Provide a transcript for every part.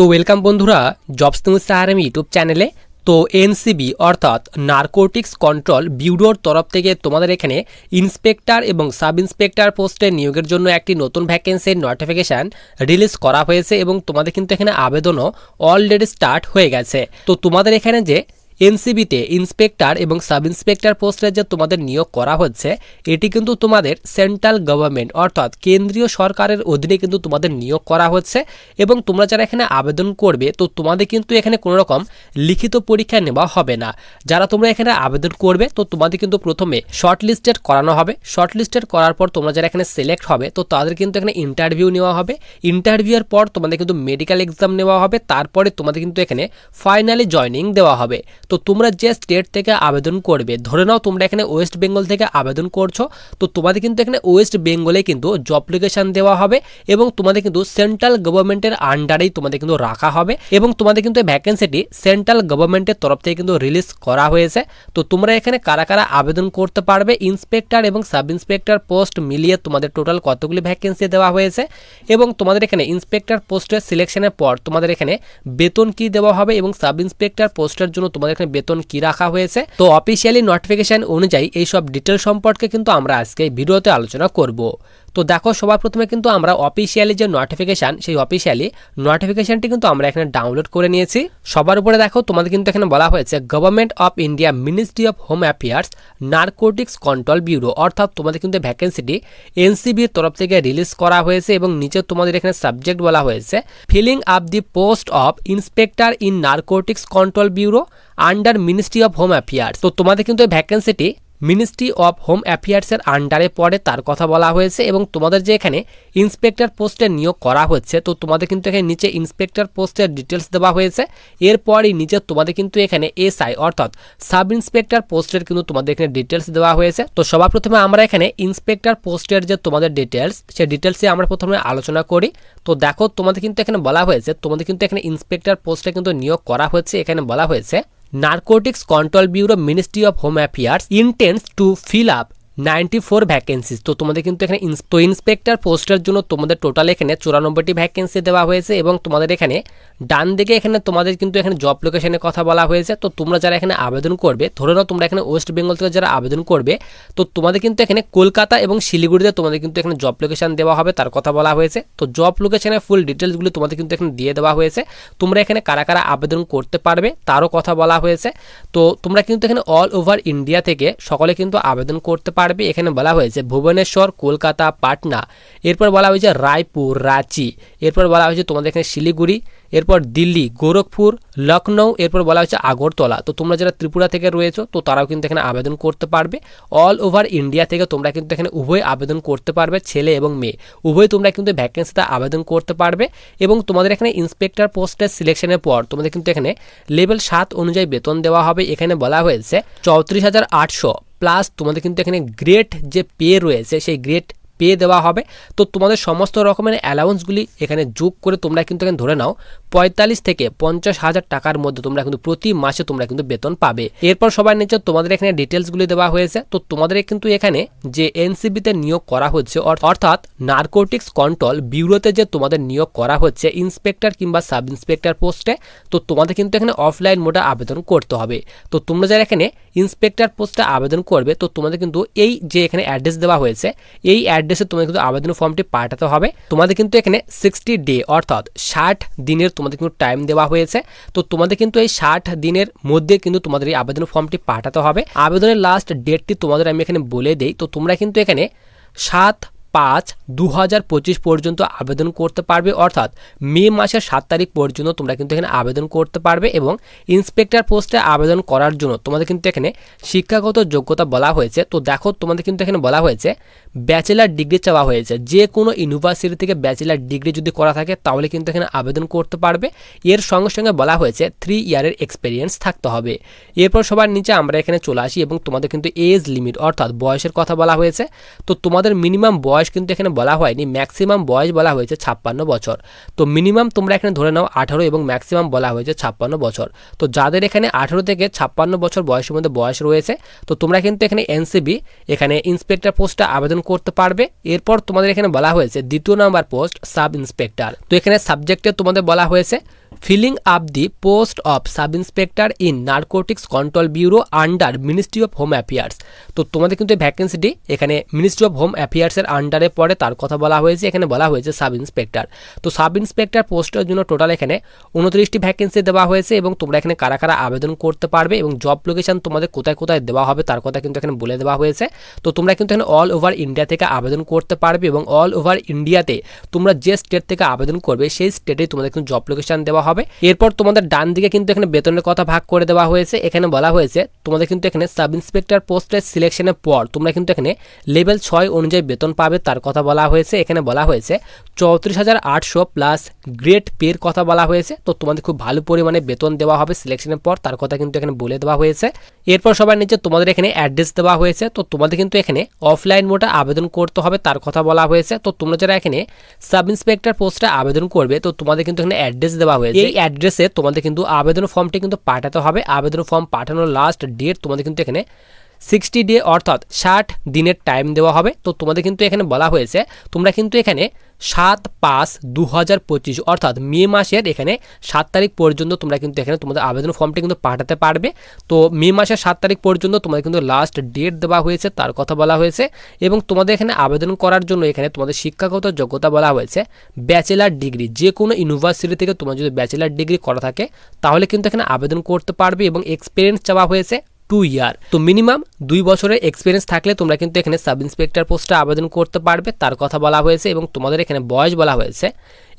তো ওয়েলকাম বন্ধুরা jobs news সাহারাম YouTube চ্যানেলে তো এনসিবি অর্থাৎ নার্কোটিক্স কন্ট্রোল ব্যুরোর তরফ থেকে তোমাদের এখানে ইন্সপেক্টর এবং সাব ইন্সপেক্টর পোস্টে নিয়োগের জন্য একটি নতুন ভ্যাকেন্সির নোটিফিকেশান রিলিজ করা হয়েছে এবং তোমাদের কিন্তু এখানে আবেদনও অলরেডি স্টার্ট হয়ে গেছে। তো তোমাদের এখানে যে এনসিবিতে ইন্সপেক্টর এবং সাব ইন্সপেক্টর পোস্টে যে তোমাদের নিয়োগ করা হচ্ছে, এটি কিন্তু তোমাদের সেন্ট্রাল গভর্নমেন্ট অর্থাৎ কেন্দ্রীয় সরকারের অধীনে কিন্তু তোমাদের নিয়োগ করা হচ্ছে এবং তোমরা যারা এখানে আবেদন করবে, তো তোমাদের কিন্তু এখানে কোনো রকম লিখিত পরীক্ষা নেওয়া হবে না। যারা তোমরা এখানে আবেদন করবে, তো তোমাদের কিন্তু প্রথমে শর্ট লিস্টেড করানো হবে। শর্ট লিস্টেড করার পর তোমরা যারা এখানে সিলেক্ট হবে, তো তাদের কিন্তু এখানে ইন্টারভিউ নেওয়া হবে। ইন্টারভিউয়ের পর তোমাদের কিন্তু মেডিকেল এক্সাম নেওয়া হবে। তারপরে তোমাদের কিন্তু এখানে ফাইনালি জয়নিং দেওয়া হবে। তো তোমরা যে স্টেট থেকে আবেদন করবে, ধরে নাও তোমরা এখানে ওয়েস্ট বেঙ্গল থেকে আবেদন করছ, তো তোমাদের কিন্তু এখানে ওয়েস্ট বেঙ্গলে কিন্তু জব লোকেশন দেওয়া হবে এবং তোমাদের কিন্তু সেন্ট্রাল গভর্নমেন্টের আন্ডারেই তোমাদের কিন্তু রাখা হবে এবং তোমাদের কিন্তু এই ভ্যাকেন্সিটি সেন্ট্রাল গভর্নমেন্টের তরফ থেকে কিন্তু রিলিজ করা হয়েছে। তো তোমরা এখানে কারা কারা আবেদন করতে পারবে ইন্সপেক্টর এবং সাব ইন্সপেক্টর পোস্ট মিলিয়ে তোমাদের টোটাল কতগুলি ভ্যাকেন্সি দেওয়া হয়েছে এবং তোমাদের এখানে ইন্সপেক্টর পোস্টের সিলেকশনের পর তোমাদের এখানে বেতন কি দেওয়া হবে এবং সাব ইন্সপেক্টর পোস্টের জন্য তোমাদের এখানে বেতন কি রাখা হয়েছে? তো অফিসিয়ালি নোটিফিকেশন অনুযায়ী এই সব ডিটেল সম্পর্কে কিন্তু আমরা আজকে ভিডিওতে আলোচনা করব। তো দেখো, সবার প্রথমে কিন্তু আমরা অফিসিয়ালি যে নোটিফিকেশান সেই অফিসিয়ালি নোটিফিকেশানটি কিন্তু আমরা এখানে ডাউনলোড করে নিয়েছি। সবার উপরে দেখো, তোমাদের কিন্তু এখানে বলা হয়েছে government of India ministry of home affairs narcotics control bureau অর্থাৎ তোমাদের কিন্তু ভ্যাকেন্সিটি এনসিবির তরফ থেকে রিলিজ করা হয়েছে এবং নিচে তোমাদের এখানে সাবজেক্ট বলা হয়েছে filling up the post of inspector in narcotics control bureau under ministry of home affairs তো তোমাদের কিন্তু এই ভ্যাকেন্সিটি মিনিস্ট্রি অফ হোম অ্যাফেয়ার্সের আন্ডারে পড়ে, তার কথা বলা হয়েছে এবং তোমাদের যে এখানে ইন্সপেক্টর পোস্টে নিয়োগ করা হচ্ছে, তো তোমাদের কিন্তু এখানে নিচে ইন্সপেক্টর পোস্টের ডিটেলস দেওয়া হয়েছে। এরপরই নিচে তোমাদের কিন্তু এখানে এসআই অর্থাৎ সাব ইন্সপেক্টর পোস্টের কিন্তু তোমাদের এখানে ডিটেলস দেওয়া হয়েছে। তো সবার প্রথমে আমরা এখানে ইন্সপেক্টর পোস্টের যে তোমাদের ডিটেলস সেই ডিটেলসে আমরা প্রথমে আলোচনা করি। তো দেখো, তোমাদের কিন্তু এখানে বলা হয়েছে, তোমাদের কিন্তু এখানে ইন্সপেক্টর পোস্টে কিন্তু নিয়োগ করা হয়েছে এখানে বলা হয়েছে narcotics control bureau ministry of home affairs intends to fill up ninety four vacancies তো তোমাদের কিন্তু এখানে তো ইন্সপেক্টর পোস্টের জন্য তোমাদের টোটাল এখানে চুরানব্বইটি ভ্যাকেন্সি দেওয়া হয়েছে এবং তোমাদের এখানে ডান দিকে এখানে তোমাদের কিন্তু এখানে জব লোকেশনের কথা বলা হয়েছে। তো তোমরা যারা এখানে আবেদন করবে, ধরে নাও তোমরা এখানে ওয়েস্ট বেঙ্গল থেকে যারা আবেদন করবে, তো তোমাদের কিন্তু এখানে কলকাতা এবং শিলিগুড়িতে তোমাদের কিন্তু এখানে জব লোকেশন দেওয়া হবে, তার কথা বলা হয়েছে। তো জব লোকেশনের ফুল ডিটেলসগুলো তোমাদের কিন্তু এখানে দিয়ে দেওয়া হয়েছে। তোমরা এখানে কারা কারা আবেদন করতে পারবে, তারও কথা বলা হয়েছে। তো তোমরা কিন্তু এখানে অল ওভার ইন্ডিয়া থেকে সকলে কিন্তু আবেদন করতে পারবে। পারবে এখানে বলা হয়েছে ভুবনেশ্বর, কলকাতা, পাটনা। এরপর বলা হয়েছে রায়পুর, রাঁচি। এরপর বলা হয়েছে তোমাদের এখানে শিলিগুড়ি। এরপর দিল্লি, গোরখপুর লখনৌ এরপর বলা হয়েছে আগরতলা। তো তোমরা যারা ত্রিপুরা থেকে রয়েছো, তো তারাও কিন্তু এখানে আবেদন করতে পারবে। অল ওভার ইন্ডিয়া থেকে তোমরা কিন্তু এখানে উভয় আবেদন করতে পারবে, ছেলে এবং মেয়ে। উভয় তোমরা কিন্তু ভ্যাকেন্সিতে আবেদন করতে পারবে এবং তোমাদের এখানে ইন্সপেক্টর পোস্টের সিলেকশনের পর তোমাদের কিন্তু এখানে লেভেল সাত অনুযায়ী বেতন দেওয়া হবে। এখানে বলা হয়েছে চৌত্রিশ হাজার আটশো। প্লাস তোমাদের কিন্তু এখানে গ্রেট যে পে রয়েছে, সেই গ্রেট পেয়ে দেওয়া হবে। তো তোমাদের সমস্ত রকমের অ্যালাউন্সগুলি এখানে যোগ করে তোমরা কিন্তু এখানে ধরে নাও। পঁয়তাল্লিশ থেকে পঞ্চাশ হাজার টাকার মধ্যে তোমরা কিন্তু প্রতি মাসে তোমরা কিন্তু বেতন পাবে। এরপর সবার নিচে তোমাদের এখানে ডিটেলসগুলি দেওয়া হয়েছে। তো তোমাদের কিন্তু এখানে যে এনসিবিতে নিয়োগ করা হচ্ছে অর্থাৎ নার্কোটিক্স কন্ট্রোল ব্যুরোতে যে তোমাদের নিয়োগ করা হচ্ছে ইন্সপেক্টর কিংবা সাব ইন্সপেক্টর পোস্টে তো তোমাদের কিন্তু এখানে অফলাইন মোডে আবেদন করতে হবে। তো তোমরা যারা এখানে ইন্সপেক্টর পোস্টে আবেদন করবে, তো তোমাদের কিন্তু এই যে এখানে অ্যাড্রেস দেওয়া হয়েছে, এই অ্যাড্রেসে তোমাদের কিন্তু আবেদন ফর্মটি পাঠাতে হবে। তোমাদের কিন্তু এখানে সিক্সটি ডে অর্থাৎ ষাট দিনের তোমাদের কিন্তু টাইম দেওয়া হয়েছে। তো তোমাদের কিন্তু এই ষাট দিনের মধ্যে কিন্তু তোমাদের এই আবেদন ফর্মটি পাঠাতে হবে। আবেদনের লাস্ট ডেটটি তোমাদের আমি এখানে বলে দিই। তো তোমরা কিন্তু এখানে সাত পাঁচ দু পর্যন্ত আবেদন করতে পারবে, অর্থাৎ মে মাসের সাত তারিখ পর্যন্ত তোমরা কিন্তু এখানে আবেদন করতে পারবে এবং ইন্সপেক্টর পোস্টে আবেদন করার জন্য তোমাদের কিন্তু এখানে শিক্ষাগত যোগ্যতা বলা হয়েছে। তো দেখো, তোমাদের কিন্তু এখানে বলা হয়েছে, ব্যাচেলার ডিগ্রি চাওয়া হয়েছে। যে কোনো ইউনিভার্সিটি থেকে ব্যাচেলার ডিগ্রি যদি করা থাকে, তাহলে কিন্তু এখানে আবেদন করতে পারবে। এর সঙ্গে সঙ্গে বলা হয়েছে থ্রি ইয়ারের এক্সপিরিয়েন্স থাকতে হবে। এরপর সবার নিচে আমরা এখানে চলে আসি এবং তোমাদের কিন্তু এজ লিমিট অর্থাৎ বয়সের কথা বলা হয়েছে। তো তোমাদের মিনিমাম বয়স বয়স কিন্তু এখানে বলা হয়নি ম্যাক্সিমাম বয়স বলা হয়েছে ছাপ্পান্ন বছর। তো মিনিমাম তোমরা এখানে ধরে নাও আঠারো এবং ম্যাক্সিমাম বলা হয়েছে ছাপ্পান্ন বছর। তো যাদের এখানে আঠারো থেকে ছাপ্পান্ন বছর বয়সের মধ্যে বয়স রয়েছে, তো তোমরা কিন্তু এখানে এনসিবি এখানে ইন্সপেক্টর পোস্টটা আবেদন করতে পারবে। এরপর তোমাদের এখানে বলা হয়েছে দ্বিতীয় নাম্বার পোস্ট সাব ইন্সপেক্টর তো এখানে সাবজেক্টে তোমাদের বলা হয়েছে filling up the post of sub inspector in narcotics control bureau under ministry of home affairs. তো তোমাদের কিন্তু এই ভ্যাকেন্সিটি এখানে মিনিস্ট্রি অফ হোম অ্যাফেয়ার্সের আন্ডারে পড়ে, তার কথা বলা হয়েছে, এখানে বলা হয়েছে সাব ইন্সপেক্টর তো সাব ইন্সপেক্টর পোস্টের জন্য টোটাল এখানে উনত্রিশটি ভ্যাকেন্সি দেওয়া হয়েছে এবং তোমরা এখানে কারা কারা আবেদন করতে পারবে এবং জব লোকেশন তোমাদের কোথায় কোথায় দেওয়া হবে, তার কথা কিন্তু এখানে বলে দেওয়া হয়েছে। তো তোমরা কিন্তু এখানে অল ওভার ইন্ডিয়া থেকে আবেদন করতে পারবে এবং অল ওভার ইন্ডিয়াতে তোমরা যে স্টেট থেকে আবেদন করবে, সেই স্টেটেই তোমাদের কিন্তু জব লোকেশন দেওয়া হবে। এরপর তোমাদের ডান দিকে কিন্তু এখানে বেতনের কথা ভাগ করে দেওয়া হয়েছে। এখানে বলা হয়েছে, তোমাদের কিন্তু এখানে সাব ইন্সপেক্টর পোস্টের সিলেকশনের পর তোমরা কিন্তু এখানে লেভেল ছয় অনুযায়ী বেতন পাবে তার কথা বলা হয়েছে। এখানে বলা হয়েছে, চৌত্রিশ হাজার আটশো প্লাস গ্রেট পের কথা বলা হয়েছে। তো তোমাদের খুব ভালো পরিমাণে বেতন দেওয়া হবে সিলেকশনের পর, তার কথা কিন্তু এখানে বলে দেওয়া হয়েছে। এরপর সবার নিচে তোমাদের এখানে অ্যাড্রেস দেওয়া হয়েছে। তো তোমাদের কিন্তু এখানে অফলাইন মোডে আবেদন করতে হবে তার কথা বলা হয়েছে। তো তোমরা যারা এখানে সাব ইন্সপেক্টর পোস্টে আবেদন করবে, তো তোমাদের কিন্তু এখানে অ্যাড্রেস দেওয়া হয়েছে। এই অ্যাড্রেসে তোমাদের কিন্তু আবেদন ফর্মটি কিন্তু পাঠাতে হবে। আবেদন ফর্ম পাঠানোর লাস্ট ডেট তোমাদের কিন্তু এখানে সিক্সটি ডে অর্থাৎ ষাট দিনের টাইম দেওয়া হবে। তো তোমাদের কিন্তু এখানে বলা হয়েছে, তোমরা কিন্তু এখানে সাত পাঁচ দু হাজার পঁচিশ অর্থাৎ মে মাসের এখানে সাত তারিখ পর্যন্ত তোমরা কিন্তু এখানে তোমাদের আবেদন ফর্মটি কিন্তু পাঠাতে পারবে। তো মে মাসের সাত তারিখ পর্যন্ত তোমাদের কিন্তু লাস্ট ডেট দেওয়া হয়েছে, তার কথা বলা হয়েছে এবং তোমাদের এখানে আবেদন করার জন্য এখানে তোমাদের শিক্ষাগত যোগ্যতা বলা হয়েছে ব্যাচেলার ডিগ্রি যে কোনো ইউনিভার্সিটি থেকে তোমার যদি ব্যাচেলার ডিগ্রি করা থাকে, তাহলে কিন্তু এখানে আবেদন করতে পারবে এবং এক্সপিরিয়েন্স চাওয়া হয়েছে। Two year. তো মিনিমাম দুই বছরের এক্সপিরিয়েন্স থাকলে তোমরা কিন্তু এখানে সাব ইন্সপেক্টর পোস্টে আবেদন করতে পারবে, তার কথা বলা হয়েছে এবং তোমাদের এখানে বয়স বলা হয়েছে।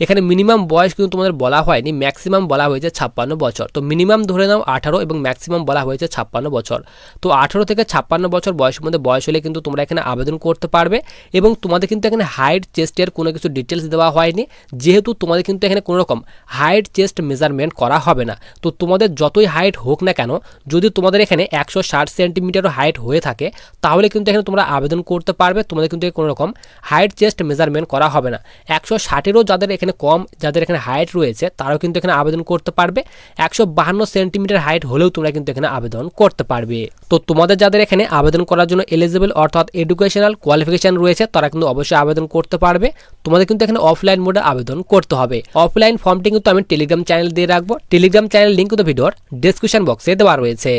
এখানে মিনিমাম বয়স কিন্তু তোমাদের বলা হয়নি ম্যাক্সিমাম বলা হয়েছে ছাপ্পান্ন বছর। তো মিনিমাম ধরে নাও আঠারো এবং ম্যাক্সিমাম বলা হয়েছে ছাপ্পান্ন বছর। তো আঠারো থেকে ছাপ্পান্ন বছর বয়সের মধ্যে বয়স হলে কিন্তু তোমরা এখানে আবেদন করতে পারবে এবং তোমাদের কিন্তু এখানে হাইট চেস্টের কোনো কিছু ডিটেলস দেওয়া হয়নি। যেহেতু তোমাদের কিন্তু এখানে কোনো রকম হাইট চেস্ট মেজারমেন্ট করা হবে না। তো তোমাদের যতই হাইট হোক না কেন, যদি তোমাদের এখানে একশো ষাট সেন্টিমিটারও হাইট হয়ে থাকে, তাহলে কিন্তু এখানে তোমরা আবেদন করতে পারবে, তোমাদের কিন্তু কোনো রকম হাইট চেস্ট মেজারমেন্ট করা হবে না। একশো ষাটেরও যাদের এখানে কম, যাদের এখানে হাইট রয়েছে, তারাও কিন্তু এখানে আবেদন করতে পারবে। একশো বাহান্ন সেন্টিমিটার হাইট হলেও তোমরা কিন্তু এখানে আবেদন করতে পারবে। তো তোমাদের যাদের এখানে আবেদন করার জন্য এলিজিবল অর্থাৎ এডুকেশনাল কোয়ালিফিকেশন রয়েছে, তারা কিন্তু অবশ্যই আবেদন করতে পারবে। তোমাদের কিন্তু এখানে অফলাইন মোডে আবেদন করতে হবে। অফলাইন ফর্মটি কিন্তু আমি টেলিগ্রাম চ্যানেল দিয়ে রাখব। টেলিগ্রাম চ্যানেল লিঙ্ক কিন্তু ভিডিওর ডিসক্রিপশন বক্সে দেওয়া রয়েছে।